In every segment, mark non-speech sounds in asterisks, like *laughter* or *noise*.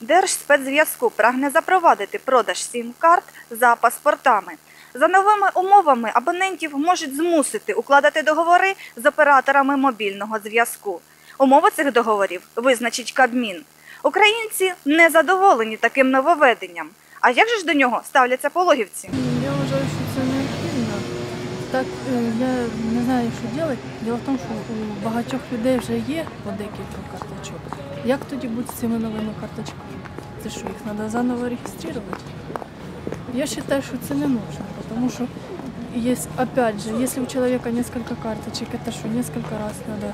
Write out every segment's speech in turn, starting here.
Держспецзв'язку прагне запровадити продаж сім-карт за паспортами. За новими умовами абонентів можуть змусити укладати договори з операторами мобільного зв'язку. Умови цих договорів визначить Кабмін. Українці не задоволені таким нововведенням. А як же ж до нього ставляться пологівці? Я вважаю, що це необхідно. Так, е, я не знаю, що робити. Діло в тому, що у багатьох людей вже є по декілька карточок. Як тоді бути з цими новими карточками? Це що, їх треба заново реєструвати? Я вважаю, що це не нужно, тому що есть, опять же, если у человека несколько карточек, это что, несколько раз надо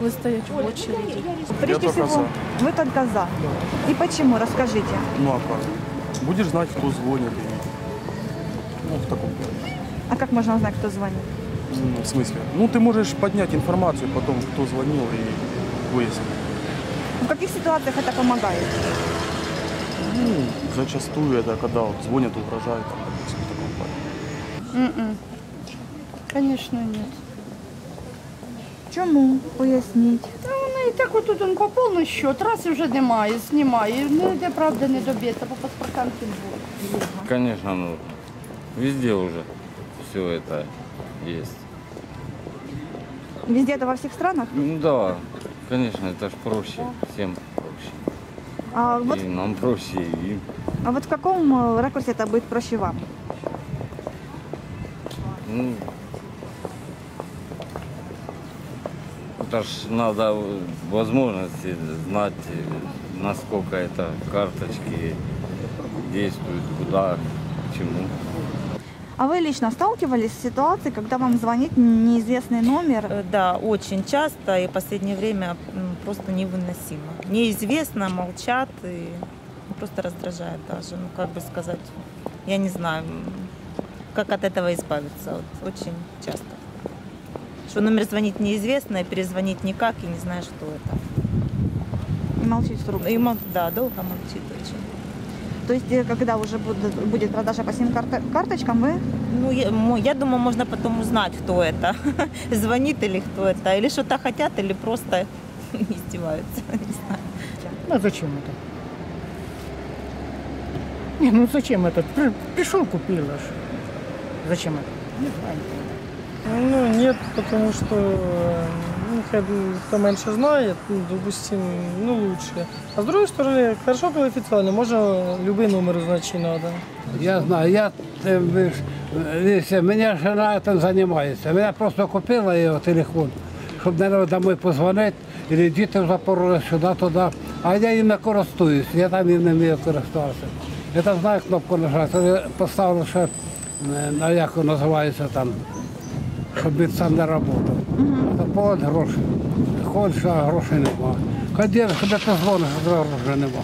выстоять в очереди. Прежде только всего, вы только за. И почему? Расскажите. Ну а как? Будешь знать, кто звонит. И... Ну, в таком плане. А как можно узнать, кто звонит? Ну, в смысле? Ну, ты можешь поднять информацию потом, кто звонил и выяснить. В каких ситуациях это помогает? Ну, зачастую это когда вот звонят, угрожают, там, допустим, в таком плане. М-м. Конечно, нет. Чому? Поясніть. Ну і так отут он поповнив счет, раз і вже немає, знімає. Ну, де правда не доб'ється, по паспортам тим більше. Конечно, нужно. Везде уже все это есть. Везде это во всех странах? Ну да, конечно, это ж проще, всем проще. А вот, И нам проще, и им. а вот в каком э, ракурсе это будет проще вам? Ну, это ж надо возможности знать, э, насколько это карточки действуют, куда, к чему. А вы лично сталкивались с ситуацией, когда вам звонит неизвестный номер? Э, Да, очень часто и в последнее время просто невыносимо. Неизвестно, молчат и ну, просто раздражает даже. Ну, как бы сказать, я не знаю, как от этого избавиться. Вот, очень часто. Что номер звонит неизвестно, и перезвонить никак, и не знаешь, кто это. И молчит трубку. И мол- да, долго молчит очень. То есть, э, когда уже будет, будет продажа по сим-карточкам, вы Ну, я, я думаю, можно потом узнать, кто это. *laughs* Звонит или кто это. Или что-то хотят, или просто *laughs* издеваются. *laughs* Не знаю. А зачем это? Не, ну зачем это? При- Пришел, купил аж. Зачем это? Не знаю. Ну, нет, потому что э, кто меньше знает, ну, допустим, ну, лучше. А с другой стороны, хорошо, когда официально, можно любой номер чи надо. Я знаю, я ж, е, мене жена цим займається. Вона просто купила його телефон, щоб не домой позвонити, і діти в Запорожжя сюди, туди. А я їм не користуюсь, я там і не вмію користуватися. Я там знаю кнопку нажати, ще, е, на як називається там, щоб сам не працював. А повод гроші. Ходиш, а грошей нема. Ходиш, коли ти дзвониш, а грошей нема.